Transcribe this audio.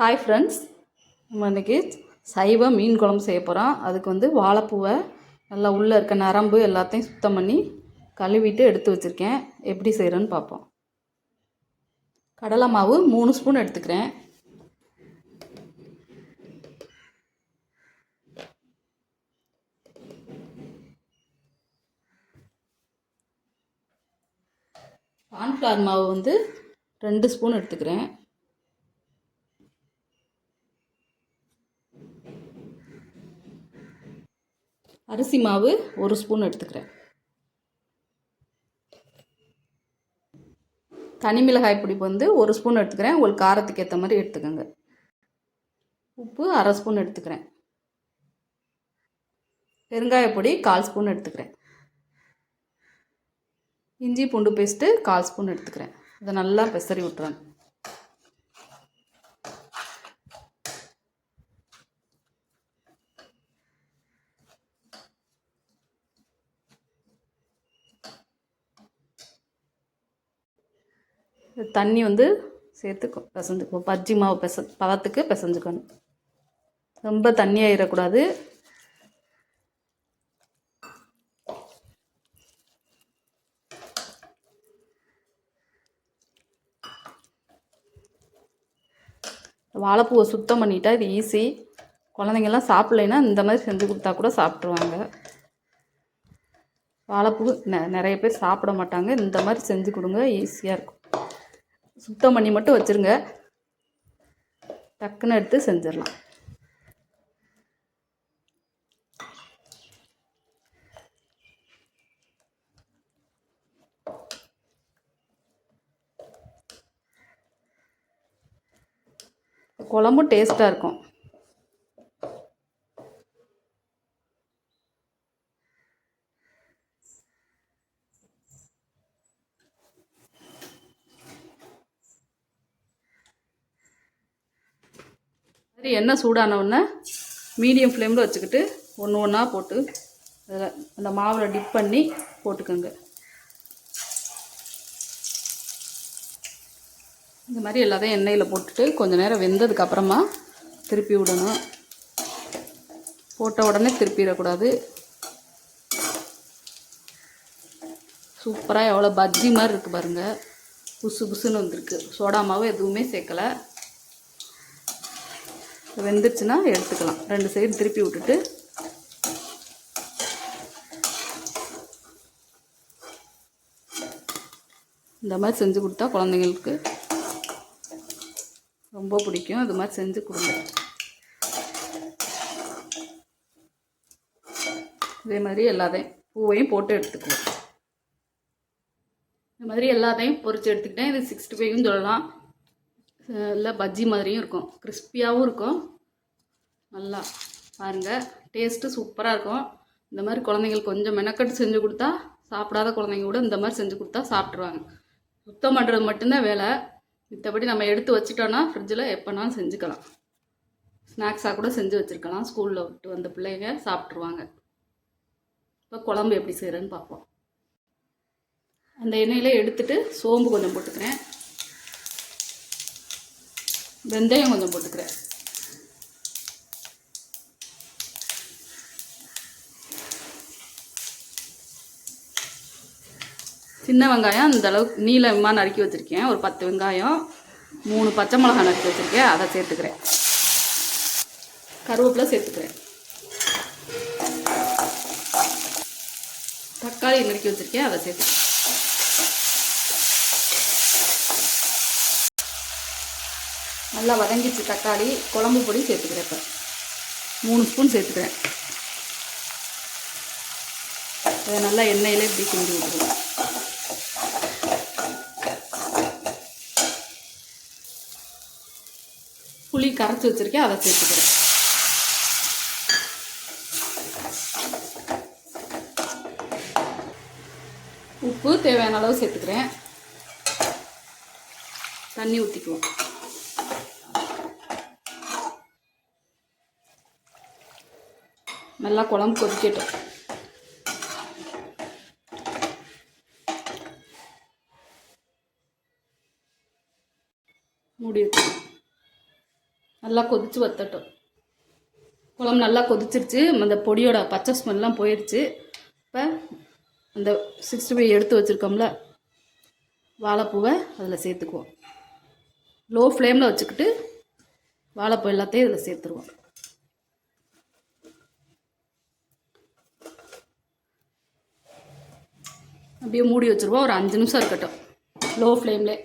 Hi friends நம்ம இன்றைக்கி சைவ மீன் குழம்பு செய்ய போகிறோம் அதுக்கு வந்து வாழைப்பூவை நல்லா உள்ளே இருக்க நரம்பு எல்லாத்தையும் சுத்தம் பண்ணி கழுவிட்டு எடுத்து வச்சுருக்கேன். எப்படி செய்கிறேன்னு பார்ப்போம். கடலை மாவு மூணு ஸ்பூன் எடுத்துக்கிறேன். கார்ன்ஃப்ளவர் மாவு வந்து ரெண்டு ஸ்பூன் எடுத்துக்கிறேன். அரிசி மாவு ஒரு ஸ்பூன் எடுத்துக்கிறேன். தனி மிளகாய் பொடி வந்து ஒரு ஸ்பூன் எடுத்துக்கிறேன். உங்களுக்கு காரத்துக்கு ஏற்ற மாதிரி எடுத்துக்கோங்க. உப்பு அரை ஸ்பூன் எடுத்துக்கிறேன். பெருங்காய பொடி கால் ஸ்பூன் எடுத்துக்கிறேன். இஞ்சி பூண்டு பேஸ்ட்டு கால் ஸ்பூன் எடுத்துக்கிறேன். இதை நல்லா பெசரி விட்டுறேன் தண்ணி வந்து சேர்த்து பிசைஞ்சுக்குவோம் பஜ்ஜி மாவு பெச பதத்துக்கு பிசைஞ்சுக்கணும். ரொம்ப தண்ணி ஆயிடக்கூடாது வாழைப்பூவை சுத்தம் பண்ணிட்டா இது ஈஸி. குழந்தைங்கெல்லாம் சாப்பிட்லைன்னா இந்த மாதிரி செஞ்சு கொடுத்தா கூட சாப்பிட்ருவாங்க வாழைப்பூ நெ நிறைய பேர் சாப்பிட மாட்டாங்க. இந்த மாதிரி செஞ்சு கொடுங்க ஈஸியாக இருக்கும். சுத்தம் பண்ணி மட்டும் வச்சுருங்க. டக்குன்னு எடுத்து செஞ்சிடலாம். குழம்பும் டேஸ்ட்டாக இருக்கும். சரி எண்ணெய் சூடானவுடனே மீடியம் ஃப்ளேமில் வச்சுக்கிட்டு ஒன்று ஒன்றா போட்டு அதில் அந்த மாவில் டிப் பண்ணி போட்டுக்கோங்க. இந்த மாதிரி எல்லாத்தையும் எண்ணெயில் போட்டுட்டு கொஞ்சம் நேரம் வெந்ததுக்கு அப்புறமா திருப்பி விடணும். போட்ட உடனே திருப்பிடக்கூடாது. சூப்பராக எவ்வளோ பஜ்ஜி மாதிரி இருக்குது பாருங்கள் புசு புசுன்னு வந்திருக்கு. சோடா மாவு எதுவுமே சேர்க்கலை. வெந்துருச்சுன்னா எடுத்துக்கலாம். ரெண்டு சைடு திருப்பி விட்டுட்டு. இந்த மாதிரி செஞ்சு கொடுத்தா குழந்தைங்களுக்கு ரொம்ப பிடிக்கும். இது மாதிரி செஞ்சு கொடுங்க. இதே மாதிரி எல்லாத்தையும் பூவையும் போட்டு எடுத்துக்குவோம் இந்த மாதிரி எல்லாத்தையும் பொறிச்சு எடுத்துக்கிட்டேன். இது சிக்ஸ்டி ஃபைவ்னு சொல்லலாம். இல்லை பஜ்ஜி மாதிரியும் இருக்கும். கிறிஸ்பியாகவும் இருக்கும். நல்லா பாருங்கள் டேஸ்ட்டு சூப்பராக இருக்கும். இந்த மாதிரி குழந்தைங்களுக்கு கொஞ்சம் மெனக்கட்டு செஞ்சு கொடுத்தா சாப்பிடாத குழந்தைங்க கூட இந்த மாதிரி செஞ்சு கொடுத்தா சாப்பிட்ருவாங்க சுத்தம் பண்ணுறது மட்டும்தான் வேலை. மித்தபடி நம்ம எடுத்து வச்சுட்டோன்னா ஃப்ரிட்ஜில் எப்போனாலும் செஞ்சுக்கலாம். ஸ்நாக்ஸாக கூட செஞ்சு வச்சுருக்கலாம். ஸ்கூலில் விட்டு வந்த பிள்ளைங்க சாப்பிட்ருவாங்க இப்போ குழம்பு எப்படி செய்கிறேன்னு பார்ப்போம். அந்த எண்ணெயில் எடுத்துட்டு சோம்பு கொஞ்சம் போட்டுக்கிறேன். வெந்தயம் கொஞ்சம் போட்டுக்கிறேன். சின்ன வெங்காயம் இந்த அளவுக்கு நீளமாக நறுக்கி வச்சுருக்கேன். ஒரு பத்து வெங்காயம் மூணு பச்சை மிளகாய் நறுக்கி வச்சுருக்கேன். அதை சேர்த்துக்கிறேன். கருவேப்பிலை சேர்த்துக்கிறேன். தக்காளி நறுக்கி வச்சுருக்கேன். அதை சேர்த்துக்கிறேன். நல்லா வதங்கிச்சு தக்காளி குழம்பு பொடி சேர்த்துக்கிறேன் இப்போ. மூணு ஸ்பூன் சேர்த்துக்கிறேன். அதை நல்லா எண்ணெயில் இப்படி கிண்டி விட்டுருவோம் புளி கரைச்சி வச்சுருக்கேன் அதை சேர்த்துக்கிறேன். உப்பு தேவையான அளவு சேர்த்துக்கிறேன். தண்ணி ஊற்றிக்குவோம் நல்லா குழம்பு கொதிக்கட்டும். மூடி நல்லா கொதித்து வத்தட்டும். குழம்பு நல்லா கொதிச்சிருச்சு. அந்த பொடியோட பச்சை ஸ்மெல்லாம் போயிடுச்சு இப்போ அந்த சிக்ஸ்டி ஃபைவ் எடுத்து வச்சுருக்கோம்ல வாழைப்பூவை அதில் சேர்த்துக்குவோம். லோ ஃப்ளேமில் வச்சுக்கிட்டு வாழைப்பூ எல்லாத்தையும் இதில் சேர்த்துருவோம். அப்படியே மூடி வச்சுருவோம். ஒரு அஞ்சு நிமிஷம் இருக்கட்டும். லோ ஃப்ளேம்லேயே